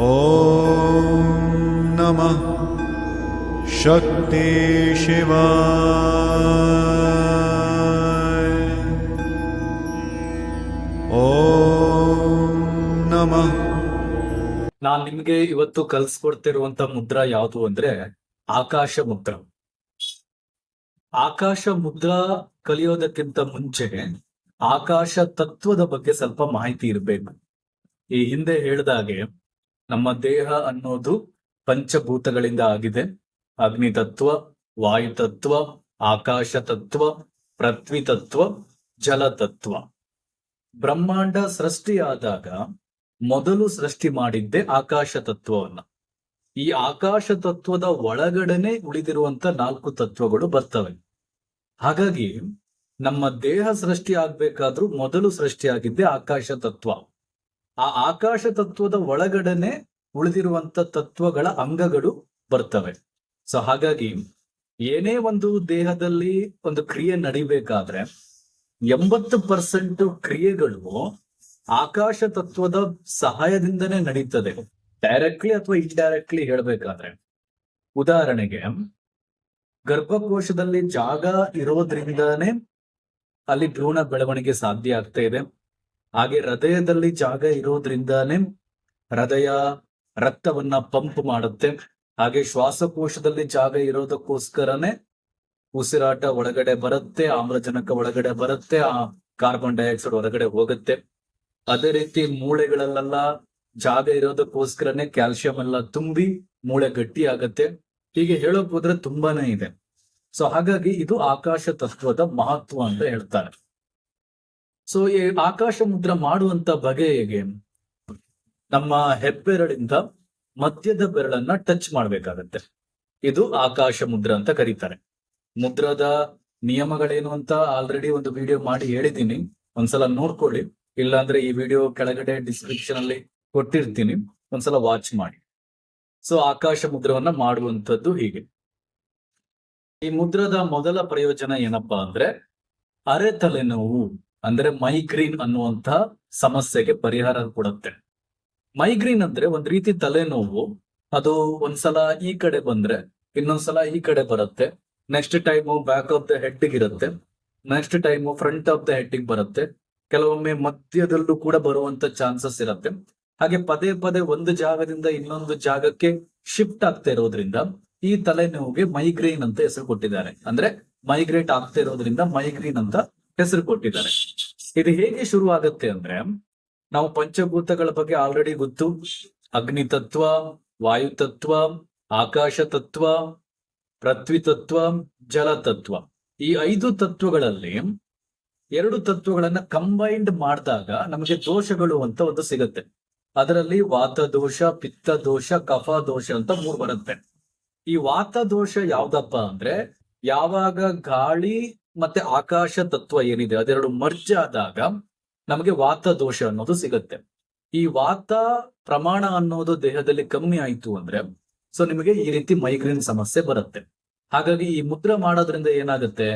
ॐ नमः शक्ति शिवाय ॐ नमः ನಾನ್ ನಿಮ್ಗೆ ಇವತ್ತು ಕಲ್ಸ್ಕೊಡ್ತಿರುವಂತ ಮುದ್ರಾ ಯಾವುದು ಅಂದ್ರೆ ಆಕಾಶ ಮುದ್ರಾ ಆಕಾಶ ಮುದ್ರಾ ಕಲಿಯೋದಕ್ಕಿಂತ ಮುಂಚೆ ಆಕಾಶ ತತ್ವದ ಬಗ್ಗೆ ಸ್ವಲ್ಪ ಮಾಹಿತಿ ಇರಬೇಕು ಈ ಹಿಂದೆ ಹೇಳ್ದಾಗೆ ನಮ್ಮ ದೇಹ ಅನ್ನೋದು ಪಂಚಭೂತಗಳಿಂದ ಆಗಿದೆ. ಅಗ್ನಿ ತತ್ವ, ವಾಯು ತತ್ವ, ಆಕಾಶ ತತ್ವ, ಪೃಥ್ವಿ ತತ್ವ, ಜಲ ತತ್ವ. ಬ್ರಹ್ಮಾಂಡ ಸೃಷ್ಟಿಯಾದಾಗ ಮೊದಲು ಸೃಷ್ಟಿ ಮಾಡಿದ್ದೆ ಆಕಾಶ ತತ್ವವನ್ನ. ಈ ಆಕಾಶ ತತ್ವದ ಒಳಗಡೆನೆ ಉಳಿದಿರುವಂತ ನಾಲ್ಕು ತತ್ವಗಳು ಬರ್ತವೆ. ಹಾಗಾಗಿ ನಮ್ಮ ದೇಹ ಸೃಷ್ಟಿ ಆಗ್ಬೇಕಾದ್ರೂ ಮೊದಲು ಸೃಷ್ಟಿಯಾಗಿದ್ದೆ ಆಕಾಶ ತತ್ವ. ಆ ಆಕಾಶ ತತ್ವದ ಒಳಗಡೆನೆ ಉಳಿದಿರುವಂತ ತತ್ವಗಳ ಅಂಗಗಳು ಬರ್ತವೆ. ಸೊ ಹಾಗಾಗಿ ಏನೇ ಒಂದು ದೇಹದಲ್ಲಿ ಒಂದು ಕ್ರಿಯೆ ನಡಿಬೇಕಾದ್ರೆ ಎಂಬತ್ತು ಪರ್ಸೆಂಟ್ ಕ್ರಿಯೆಗಳು ಆಕಾಶ ತತ್ವದ ಸಹಾಯದಿಂದನೇ ನಡೀತದೆ. ಡೈರೆಕ್ಟ್ಲಿ ಅಥವಾ ಇಂಡೈರೆಕ್ಟ್ಲಿ ಹೇಳ್ಬೇಕಾದ್ರೆ. ಉದಾಹರಣೆಗೆ ಗರ್ಭಕೋಶದಲ್ಲಿ ಜಾಗ ಇರೋದ್ರಿಂದಾನೇ ಅಲ್ಲಿ ಭ್ರೂಣ ಬೆಳವಣಿಗೆ ಸಾಧ್ಯ ಆಗ್ತಾ ಇದೆ. ಹಾಗೆ ಹೃದಯದಲ್ಲಿ ಜಾಗ ಇರೋದ್ರಿಂದಾನೇ ಹೃದಯ ರಕ್ತವನ್ನ ಪಂಪ್ ಮಾಡುತ್ತೆ. ಹಾಗೆ ಶ್ವಾಸಕೋಶದಲ್ಲಿ ಜಾಗ ಇರೋದಕ್ಕೋಸ್ಕರನೇ ಉಸಿರಾಟ ಒಳಗಡೆ ಬರುತ್ತೆ, ಆಮ್ಲಜನಕ ಒಳಗಡೆ ಬರುತ್ತೆ, ಆ ಕಾರ್ಬನ್ ಡೈಆಕ್ಸೈಡ್ ಹೊರಗಡೆ ಹೋಗುತ್ತೆ. ಅದೇ ರೀತಿ ಮೂಳೆಗಳಲ್ಲೆಲ್ಲ ಜಾಗ ಇರೋದಕ್ಕೋಸ್ಕರನೇ ಕ್ಯಾಲ್ಸಿಯಂ ಎಲ್ಲ ತುಂಬಿ ಮೂಳೆ ಗಟ್ಟಿ ಆಗತ್ತೆ ಹೀಗೆ ಹೇಳೋಕ್ ಹೋದ್ರೆ ತುಂಬಾನೇ ಇದೆ. ಸೊ ಹಾಗಾಗಿ ಇದು ಆಕಾಶ ತತ್ವದ ಮಹತ್ವ ಅಂತ ಹೇಳ್ತಾರೆ. ಸೊ ಈ ಆಕಾಶ ಮುದ್ರ ಮಾಡುವಂತ ಬಗೆ ಹೇಗೆ ನಮ್ಮ ಹೆಬ್ಬೆರಳಿಂದ ಮಧ್ಯದ ಬೆರಳನ್ನ ಟಚ್ ಮಾಡ್ಬೇಕಾಗತ್ತೆ. ಇದು ಆಕಾಶ ಮುದ್ರ ಅಂತ ಕರೀತಾರೆ. ಮುದ್ರದ ನಿಯಮಗಳೇನು ಅಂತ ಆಲ್ರೆಡಿ ಒಂದು ವಿಡಿಯೋ ಮಾಡಿ ಹೇಳಿದ್ದೀನಿ. ಒಂದ್ಸಲ ನೋಡ್ಕೊಳ್ಳಿ. ಇಲ್ಲಾಂದ್ರೆ ಈ ವಿಡಿಯೋ ಕೆಳಗಡೆ ಡಿಸ್ಕ್ರಿಪ್ಷನ್ ಅಲ್ಲಿ ಕೊಟ್ಟಿರ್ತೀನಿ. ಒಂದ್ಸಲ ವಾಚ್ ಮಾಡಿ. ಸೊ ಆಕಾಶ ಮುದ್ರವನ್ನ ಮಾಡುವಂಥದ್ದು ಹೀಗೆ. ಈ ಮುದ್ರದ ಮೊದಲ ಪ್ರಯೋಜನ ಏನಪ್ಪಾ ಅಂದ್ರೆ ಅರೆ ತಲೆನೋವು ಅಂದ್ರೆ ಮೈಗ್ರೀನ್ ಅನ್ನುವಂತ ಸಮಸ್ಯೆಗೆ ಪರಿಹಾರ ಕೊಡುತ್ತೆ. ಮೈಗ್ರೀನ್ ಅಂದ್ರೆ ಒಂದ್ ರೀತಿ ತಲೆನೋವು, ಅದು ಒಂದ್ಸಲ ಈ ಕಡೆ ಬಂದ್ರೆ, ಇನ್ನೊಂದ್ಸಲ ಈ ಕಡೆ ಬರುತ್ತೆ. Next time back of the head ಇರುತ್ತೆ. Next time front of the head ಬರುತ್ತೆ. ಕೆಲವೊಮ್ಮೆ ಮಧ್ಯದಲ್ಲೂ ಕೂಡ ಬರುವಂತ ಚಾನ್ಸಸ್ ಇರುತ್ತೆ. ಹಾಗೆ ಪದೇ ಪದೇ ಒಂದು ಜಾಗದಿಂದ ಇನ್ನೊಂದು ಜಾಗಕ್ಕೆ ಶಿಫ್ಟ್ ಆಗ್ತಾ ಇರೋದ್ರಿಂದ ಈ ತಲೆನೋವಿಗೆ ಮೈಗ್ರೇನ್ ಅಂತ ಹೆಸರು ಕೊಟ್ಟಿದ್ದಾರೆ. ಅಂದ್ರೆ ಮೈಗ್ರೇಟ್ ಆಗ್ತಾ ಇರೋದ್ರಿಂದ ಮೈಗ್ರೇನ್ ಅಂತ ಹೆಸರು ಕೊಟ್ಟಿದ್ದಾರೆ. ಇದು ಹೇಗೆ ಶುರು ಆಗುತ್ತೆ ಅಂದ್ರೆ ನಾವು ಪಂಚಭೂತಗಳ ಬಗ್ಗೆ ಆಲ್ರೆಡಿ ಗೊತ್ತು. ಅಗ್ನಿ ತತ್ವ ವಾಯು ತತ್ವ ಆಕಾಶ ತತ್ವ ಪೃಥ್ವಿ ತತ್ವ ಜಲ ತತ್ವ ಈ ಐದು ತತ್ವಗಳಲ್ಲಿ ಎರಡು ತತ್ವಗಳನ್ನ ಕಂಬೈನ್ಡ್ ಮಾಡಿದಾಗ ನಮಗೆ ದೋಷಗಳು ಅಂತ ಒಂದು ಸಿಗುತ್ತೆ. ಅದರಲ್ಲಿ ವಾತ ದೋಷ, ಪಿತ್ತ ದೋಷ, ಕಫ ದೋಷ ಅಂತ ಮೂರು ಬರುತ್ತೆ. ಈ ವಾತ ದೋಷ ಯಾವ್ದಪ್ಪ ಅಂದ್ರೆ ಯಾವಾಗ ಗಾಳಿ ಮತ್ತೆ ಆಕಾಶ ತತ್ವ ಏನಿದೆ ಅದೆರಡು ಮರ್ಜ್ ಆದಾಗ ನಮಗೆ ವಾತ ದೋಷ ಅನ್ನೋದು ಸಿಗುತ್ತೆ. ಈ ವಾತ ಪ್ರಮಾಣ ಅನ್ನೋದು ದೇಹದಲ್ಲಿ ಕಮ್ಮಿ ಆಯ್ತು ಅಂದ್ರೆ ಸೊ ನಿಮಗೆ ಈ ರೀತಿ ಮೈಗ್ರೇನ್ ಸಮಸ್ಯೆ ಬರುತ್ತೆ. ಹಾಗಾಗಿ ಈ ಮುದ್ರ ಮಾಡೋದ್ರಿಂದ ಏನಾಗುತ್ತೆ?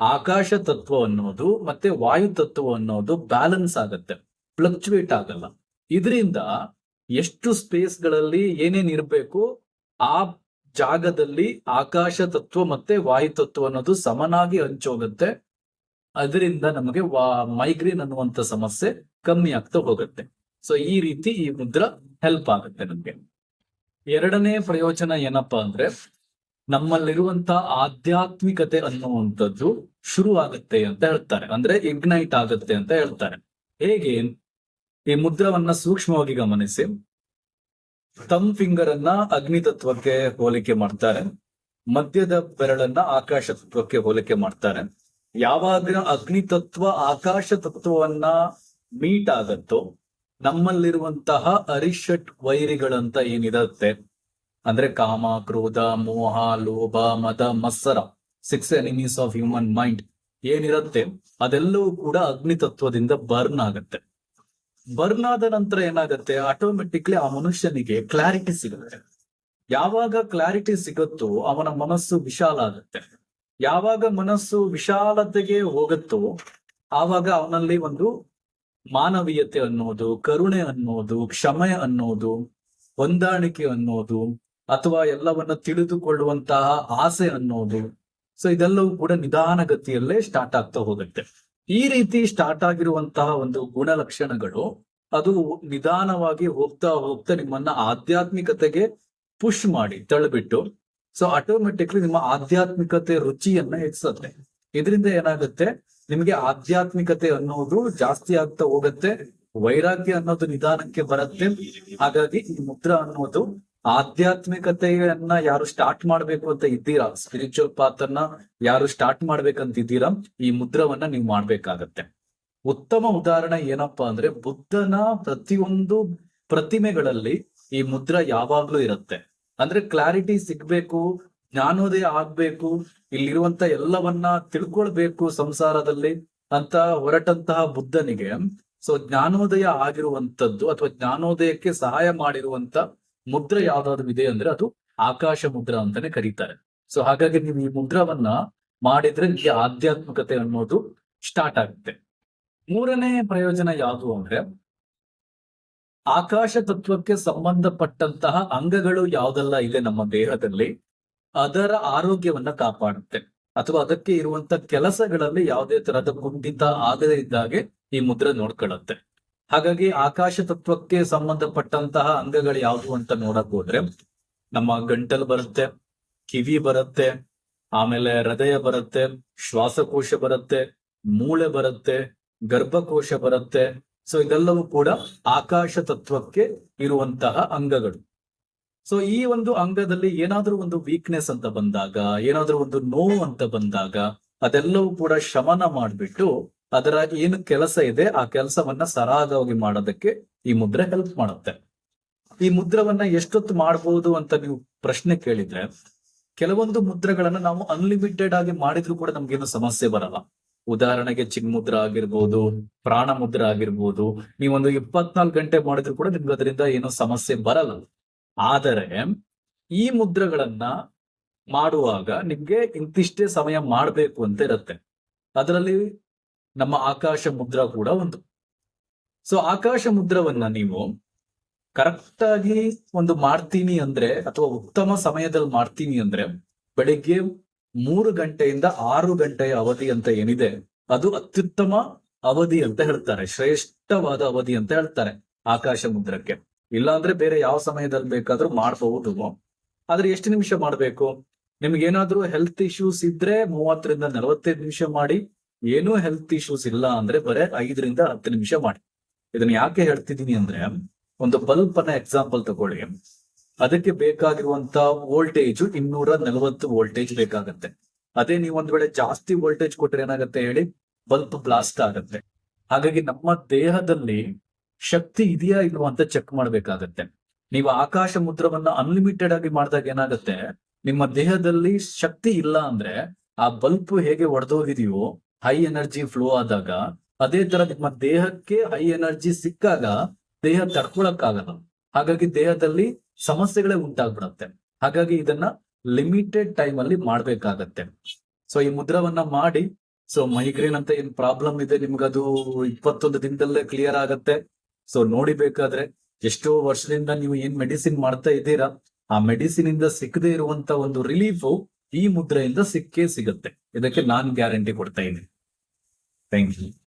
ಆಕಾಶ ತತ್ವ ಅನ್ನೋದು ಮತ್ತೆ ವಾಯು ತತ್ವ ಅನ್ನೋದು ಬ್ಯಾಲೆನ್ಸ್ ಆಗುತ್ತೆ ಫ್ಲಕ್ಚುಯೇಟ್ ಆಗಲ್ಲ. ಇದರಿಂದ ಎಷ್ಟು ಸ್ಪೇಸ್ಗಳಲ್ಲಿ ಏನೇನ್ ಇರಬೇಕು, ಆ ಜಾಗದಲ್ಲಿ ಆಕಾಶ ತತ್ವ ಮತ್ತೆ ವಾಯು ತತ್ವ ಅನ್ನೋದು ಸಮನಾಗಿ ಹಂಚೋಗುತ್ತೆ. ಅದರಿಂದ ನಮಗೆ ವಾ ಮೈಗ್ರೇನ್ ಅನ್ನುವಂತ ಸಮಸ್ಯೆ ಕಮ್ಮಿ ಆಗ್ತಾ ಹೋಗುತ್ತೆ. ಸೊ ಈ ರೀತಿ ಈ ಮುದ್ರ ಹೆಲ್ಪ್ ಆಗುತ್ತೆ ನಮ್ಗೆ. ಎರಡನೇ ಪ್ರಯೋಜನ ಏನಪ್ಪಾ ಅಂದ್ರೆ ನಮ್ಮಲ್ಲಿರುವಂತ ಆಧ್ಯಾತ್ಮಿಕತೆ ಅನ್ನುವಂಥದ್ದು ಶುರು ಆಗುತ್ತೆ ಅಂತ ಹೇಳ್ತಾರೆ. ಅಂದ್ರೆ ಇಗ್ನೈಟ್ ಆಗುತ್ತೆ ಅಂತ ಹೇಳ್ತಾರೆ. ಹೇಗೆ? ಈ ಮುದ್ರವನ್ನ ಸೂಕ್ಷ್ಮವಾಗಿ ಗಮನಿಸಿ. ತಮ್ ಫಿಂಗರ್ ಅನ್ನ ಅಗ್ನಿ ತತ್ವಕ್ಕೆ ಹೋಲಿಕೆ ಮಾಡ್ತಾರೆ ಮಧ್ಯದ ಬೆರಳನ್ನ ಆಕಾಶ ತತ್ವಕ್ಕೆ ಹೋಲಿಕೆ ಮಾಡ್ತಾರೆ. ಯಾವಾಗ ಅಗ್ನಿ ತತ್ವ, ಆಕಾಶ ತತ್ವವನ್ನ ಮೀಟ್ ಆಗತ್ತೋ, ನಮ್ಮಲ್ಲಿರುವಂತಹ ಅರಿಷಟ್ ವೈರಿಗಳಂತ ಏನಿರುತ್ತೆ? ಅಂದ್ರೆ ಕಾಮ, ಕ್ರೋಧ, ಮೋಹ, ಲೋಭ, ಮದ, ಮತ್ಸರ six enemies of human mind ಏನಿರುತ್ತೆ? ಅದೆಲ್ಲವೂ ಕೂಡ ಅಗ್ನಿ ತತ್ವದಿಂದ ಬರ್ನ್ ಆಗುತ್ತೆ. ಬರ್ನ್ ಆದ ನಂತರ ಏನಾಗುತ್ತೆ? ಆಟೋಮೆಟಿಕ್ಲಿ ಆ ಮನುಷ್ಯನಿಗೆ ಕ್ಲಾರಿಟಿ ಸಿಗುತ್ತೆ. ಯಾವಾಗ ಕ್ಲಾರಿಟಿ ಸಿಗುತ್ತೋ ಅವನ ಮನಸ್ಸು ವಿಶಾಲ ಆಗುತ್ತೆ. ಯಾವಾಗ ಮನಸ್ಸು ವಿಶಾಲತೆಗೆ ಹೋಗುತ್ತೋ ಆವಾಗ ಅವನಲ್ಲಿ ಒಂದು ಮಾನವೀಯತೆ ಅನ್ನೋದು, ಕರುಣೆ ಅನ್ನೋದು, ಕ್ಷಮೆ ಅನ್ನೋದು, ಹೊಂದಾಣಿಕೆ ಅನ್ನೋದು ಅಥವಾ ಎಲ್ಲವನ್ನ ತಿಳಿದುಕೊಳ್ಳುವಂತಹ ಆಸೆ ಅನ್ನೋದು. ಸೊ ಇದೆಲ್ಲವೂ ಕೂಡ ನಿಧಾನಗತಿಯಲ್ಲೇ ಸ್ಟಾರ್ಟ್ ಆಗ್ತಾ ಹೋಗುತ್ತೆ. ಈ ರೀತಿ ಸ್ಟಾರ್ಟ್ ಆಗಿರುವಂತಹ ಒಂದು ಗುಣಲಕ್ಷಣಗಳು, ಅದು ನಿಧಾನವಾಗಿ ಹೋಗ್ತಾ ಹೋಗ್ತಾ ನಿಮ್ಮನ್ನ ಆಧ್ಯಾತ್ಮಿಕತೆಗೆ ಪುಷ್ ಮಾಡಿ, ತಳ್ಳಿಬಿಟ್ಟು. ಸೊ ಆಟೋಮೆಟಿಕ್ಲಿ ನಿಮ್ಮ ಆಧ್ಯಾತ್ಮಿಕತೆ ರುಚಿಯನ್ನ ಹೆಚ್ಚಿಸುತ್ತೆ. ಇದರಿಂದ ಏನಾಗುತ್ತೆ? ನಿಮಗೆ ಆಧ್ಯಾತ್ಮಿಕತೆ ಅನ್ನೋದು ಜಾಸ್ತಿ ಆಗ್ತಾ ಹೋಗುತ್ತೆ, ವೈರಾಗ್ಯ ಅನ್ನೋದು ನಿಧಾನಕ್ಕೆ ಬರುತ್ತೆ. ಹಾಗಾಗಿ ಈ ಮುದ್ರ ಅನ್ನೋದು ಆಧ್ಯಾತ್ಮಿಕತೆಯನ್ನ ಯಾರು ಸ್ಟಾರ್ಟ್ ಮಾಡ್ಬೇಕು ಅಂತ ಇದ್ದೀರಾ? ಸ್ಪಿರಿಚುವಲ್ ಪಾತ್ ಅನ್ನ ಯಾರು ಸ್ಟಾರ್ಟ್ ಮಾಡ್ಬೇಕಂತ ಇದ್ದೀರಾ? ಈ ಮುದ್ರವನ್ನ ನೀವು ಮಾಡ್ಬೇಕಾಗತ್ತೆ. ಉತ್ತಮ ಉದಾಹರಣೆ ಏನಪ್ಪಾ ಅಂದ್ರೆ ಬುದ್ಧನ ಪ್ರತಿಯೊಂದು ಪ್ರತಿಮೆಗಳಲ್ಲಿ ಈ ಮುದ್ರ ಯಾವಾಗ್ಲೂ ಇರುತ್ತೆ. ಅಂದ್ರೆ ಕ್ಲಾರಿಟಿ ಸಿಗ್ಬೇಕು, ಜ್ಞಾನೋದಯ ಆಗ್ಬೇಕು, ಇಲ್ಲಿರುವಂತ ಎಲ್ಲವನ್ನ ತಿಳ್ಕೊಳ್ಬೇಕು ಸಂಸಾರದಲ್ಲಿ ಅಂತ ಹೊರಟಂತಹ ಬುದ್ಧನಿಗೆ. ಸೊ ಜ್ಞಾನೋದಯ ಆಗಿರುವಂತದ್ದು ಅಥವಾ ಜ್ಞಾನೋದಯಕ್ಕೆ ಸಹಾಯ ಮಾಡಿರುವಂತ ಮುದ್ರೆ ಯಾವ್ದಾದ್ರು ಇದೆ ಅಂದ್ರೆ ಅದು ಆಕಾಶ ಮುದ್ರ ಅಂತಾನೆ ಕರೀತಾರೆ. ಸೊ ಹಾಗಾಗಿ ನೀವು ಈ ಮುದ್ರವನ್ನ ಮಾಡಿದ್ರೆ ನಿಮಗೆ ಆಧ್ಯಾತ್ಮಿಕತೆ ಅನ್ನೋದು ಸ್ಟಾರ್ಟ್ ಆಗುತ್ತೆ. ಮೂರನೇ ಪ್ರಯೋಜನ ಯಾವುದು ಅಂದ್ರೆ, ಆಕಾಶ ತತ್ವಕ್ಕೆ ಸಂಬಂಧಪಟ್ಟಂತಹ ಅಂಗಗಳು ಯಾವ್ದೆಲ್ಲ ಇದೆ ನಮ್ಮ ದೇಹದಲ್ಲಿ, ಅದರ ಆರೋಗ್ಯವನ್ನ ಕಾಪಾಡುತ್ತೆ. ಅಥವಾ ಅದಕ್ಕೆ ಇರುವಂತ ಕೆಲಸಗಳಲ್ಲಿ ಯಾವುದೇ ತರಹದ ಕುಂಠಿತ ಆಗದೇ ಇದ್ದಾಗೆ ಈ ಮುದ್ರೆ ನೋಡ್ಕೊಳ್ಳುತ್ತೆ. ಹಾಗಾಗಿ ಆಕಾಶ ತತ್ವಕ್ಕೆ ಸಂಬಂಧಪಟ್ಟಂತಹ ಅಂಗಗಳು ಯಾವುದು ಅಂತ ನೋಡಕ್ ಹೋದ್ರೆ ನಮ್ಮ ಗಂಟಲು ಬರುತ್ತೆ, ಕಿವಿ ಬರುತ್ತೆ, ಆಮೇಲೆ ಹೃದಯ ಬರುತ್ತೆ, ಶ್ವಾಸಕೋಶ ಬರುತ್ತೆ, ಮೂಳೆ ಬರುತ್ತೆ, ಗರ್ಭಕೋಶ ಬರುತ್ತೆ. ಸೊ ಇದೆಲ್ಲವೂ ಕೂಡ ಆಕಾಶ ತತ್ವಕ್ಕೆ ಇರುವಂತಹ ಅಂಗಗಳು. ಸೊ ಈ ಒಂದು ಅಂಗದಲ್ಲಿ ಏನಾದ್ರೂ ಒಂದು ವೀಕ್ನೆಸ್ ಅಂತ ಬಂದಾಗ, ಏನಾದ್ರೂ ಒಂದು ನೋವು ಅಂತ ಬಂದಾಗ, ಅದೆಲ್ಲವೂ ಕೂಡ ಶಮನ ಮಾಡ್ಬಿಟ್ಟು ಅದರ ಏನು ಕೆಲಸ ಇದೆ, ಆ ಕೆಲಸವನ್ನ ಸರಾಗವಾಗಿ ಮಾಡೋದಕ್ಕೆ ಈ ಮುದ್ರೆ ಹೆಲ್ಪ್ ಮಾಡುತ್ತೆ. ಈ ಮುದ್ರವನ್ನ ಎಷ್ಟೊತ್ತು ಮಾಡಬಹುದು ಅಂತ ನೀವು ಪ್ರಶ್ನೆ ಕೇಳಿದ್ರೆ, ಕೆಲವೊಂದು ಮುದ್ರೆಗಳನ್ನ ನಾವು ಅನ್ಲಿಮಿಟೆಡ್ ಆಗಿ ಮಾಡಿದ್ರು ಕೂಡ ನಮ್ಗೇನು ಸಮಸ್ಯೆ ಬರಲ್ಲ. ಉದಾಹರಣೆಗೆ ಚಿನ್ಮುದ್ರ ಆಗಿರ್ಬೋದು, ಪ್ರಾಣ ಮುದ್ರ ಆಗಿರ್ಬೋದು, ನೀವೊಂದು ಇಪ್ಪತ್ನಾಲ್ಕು ಗಂಟೆ ಮಾಡಿದ್ರು ಕೂಡ ನಿಮ್ಗೆ ಅದರಿಂದ ಏನೋ ಸಮಸ್ಯೆ ಬರಲ್ಲ. ಆದರೆ, ಈ ಮುದ್ರಗಳನ್ನ ಮಾಡುವಾಗ ನಿಮ್ಗೆ ಇಂತಿಷ್ಟೇ ಸಮಯ ಮಾಡಬೇಕು ಅಂತ ಇರುತ್ತೆ. ಅದರಲ್ಲಿ ನಮ್ಮ ಆಕಾಶ ಮುದ್ರ ಕೂಡ ಒಂದು. ಸೊ ಆಕಾಶ ಮುದ್ರವನ್ನ ನೀವು ಕರೆಕ್ಟ್ ಆಗಿ ಒಂದು ಮಾಡ್ತೀನಿ ಅಂದ್ರೆ ಅಥವಾ ಉತ್ತಮ ಸಮಯದಲ್ಲಿ ಮಾಡ್ತೀನಿ ಅಂದ್ರೆ ಬೆಳಿಗ್ಗೆ ಮೂರು ಗಂಟೆಯಿಂದ ಆರು ಗಂಟೆಯ ಅವಧಿ ಅಂತ ಏನಿದೆ, ಅದು ಅತ್ಯುತ್ತಮ ಅವಧಿ ಅಂತ ಹೇಳ್ತಾರೆ, ಶ್ರೇಷ್ಠವಾದ ಅವಧಿ ಅಂತ ಹೇಳ್ತಾರೆ ಆಕಾಶ ಮುದ್ರಕ್ಕೆ. ಇಲ್ಲಾಂದ್ರೆ ಬೇರೆ ಯಾವ ಸಮಯದಲ್ಲಿ ಬೇಕಾದ್ರೂ ಮಾಡಬಹುದು. ಆದ್ರೆ ಎಷ್ಟು ನಿಮಿಷ ಮಾಡ್ಬೇಕು? ನಿಮ್ಗೆ ಏನಾದ್ರೂ ಹೆಲ್ತ್ ಇಶ್ಯೂಸ್ ಇದ್ರೆ ಮೂವತ್ತರಿಂದ ನಲವತ್ತೈದು ನಿಮಿಷ ಮಾಡಿ ಏನೂ ಹೆಲ್ತ್ ಇಶ್ಯೂಸ್ ಇಲ್ಲ ಅಂದ್ರೆ ಬರೇ ಐದರಿಂದ ಹತ್ತು ನಿಮಿಷ ಮಾಡಿ. ಇದನ್ನ ಯಾಕೆ ಹೇಳ್ತಿದ್ದೀನಿ ಅಂದ್ರೆ, ಒಂದು ಬಲ್ಬ್ ಅನ್ನ ಎಕ್ಸಾಂಪಲ್ ತಗೊಳ್ಳಿ. ಅದಕ್ಕೆ ಬೇಕಾಗಿರುವಂತ ವೋಲ್ಟೇಜ್ ಇನ್ನೂರ ನಲವತ್ತು ವೋಲ್ಟೇಜ್ ಬೇಕಾಗತ್ತೆ. ಅದೇ ನೀವು ಒಂದ್ ವೇಳೆ ಜಾಸ್ತಿ ವೋಲ್ಟೇಜ್ ಕೊಟ್ರೆ ಏನಾಗತ್ತೆ ಹೇಳಿ? ಬಲ್ಬ್ ಬ್ಲಾಸ್ಟ್ ಆಗತ್ತೆ. ಹಾಗಾಗಿ ನಮ್ಮ ದೇಹದಲ್ಲಿ ಶಕ್ತಿ ಇದೆಯಾ ಇಲ್ವಾ ಅಂತ ಚೆಕ್ ಮಾಡ್ಬೇಕಾಗತ್ತೆ. ನೀವು ಆಕಾಶ ಮುದ್ರವನ್ನ ಅನ್ಲಿಮಿಟೆಡ್ ಆಗಿ ಮಾಡಿದಾಗ ಏನಾಗತ್ತೆ? ನಿಮ್ಮ ದೇಹದಲ್ಲಿ ಶಕ್ತಿ ಇಲ್ಲ ಅಂದ್ರೆ ಆ ಬಲ್ಬ್ ಹೇಗೆ ಒಡೆದೋಗಿದೆಯೋ ಹೈ ಎನರ್ಜಿ ಫ್ಲೋ ಆದಾಗ, ಅದೇ ತರ ನಿಮ್ಮ ದೇಹಕ್ಕೆ ಹೈ ಎನರ್ಜಿ ಸಿಕ್ಕಾಗ, ದೇಹ ತಡ್ಕೊಳಕ್ಕಾಗಲ್ಲ. ಹಾಗಾಗಿ ದೇಹದಲ್ಲಿ ಸಮಸ್ಯೆಗಳೇ ಉಂಟಾಗ್ಬಿಡತ್ತೆ. ಹಾಗಾಗಿ ಇದನ್ನ ಲಿಮಿಟೆಡ್ ಟೈಮ್ ಅಲ್ಲಿ ಮಾಡ್ಬೇಕಾಗತ್ತೆ. ಸೊ ಈ ಮುದ್ರವನ್ನ ಮಾಡಿ ಸೊ ಮೈಗ್ರೇನ್ ಅಂತ ಏನ್ ಪ್ರಾಬ್ಲಮ್ ಇದೆ ನಿಮ್ಗದು ಇಪ್ಪತ್ತೊಂದು ದಿನದಲ್ಲೇ ಕ್ಲಿಯರ್ ಆಗತ್ತೆ. ಸೊ ನೋಡಿ ಬೇಕಾದ್ರೆ ಎಷ್ಟೋ ವರ್ಷದಿಂದ ನೀವು ಏನ್ ಮೆಡಿಸಿನ್ ಮಾಡ್ತಾ ಇದ್ದೀರಾ, ಆ ಮೆಡಿಸಿನ್ ಇಂದ ಸಿಕ್ಕದೇ ಇರುವಂತ ಒಂದು ರಿಲೀಫು ಈ ಮುದ್ರೆಯಿಂದ ಸಿಕ್ಕೇ ಸಿಗುತ್ತೆ. ಇದಕ್ಕೆ ನಾನ್ ಗ್ಯಾರಂಟಿ ಕೊಡ್ತಾ ಇದ್ದೀನಿ. Thank you.